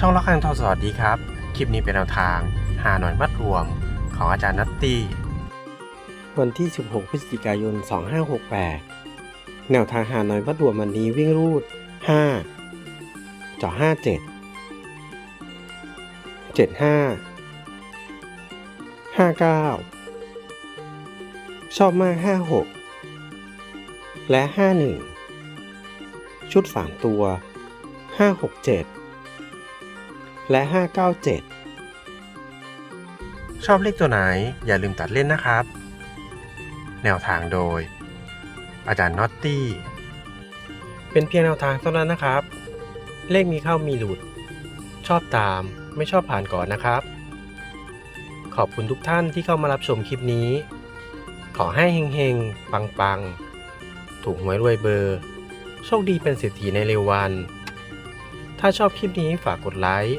ช่องละครังทอสวัสดีครับ คลิปนี้เป็นแนวทางหาหน่อยมัดรวมของอาจารย์นัตตี้วันที่ 16 พฤศจิกายน 2568 แนวทางหาหน่อยมัดรวมวันนี้วิ่งรูด 5 จ่อ 57 75 59 ชอบมาก 56 และ 51 ชุด 3 ตัว 567 และ 597 ชอบเลขตัวไหนอย่าลืมตัดเล่นนะครับ แนวทางโดย อาจารย์น็อตตี้ เป็นเพียงแนวทางเท่านั้นนะครับ เลขมีเข้ามีหลุด ชอบตามไม่ชอบผ่านก่อนนะครับ ขอบคุณทุกท่านที่เข้ามารับชมคลิปนี้ ขอให้เฮงๆ ปังๆ ถูกหวยรวยเบอร์ โชคดีเป็นเศรษฐีในเร็ววันถ้าชอบคลิปนี้ฝากกดไลค์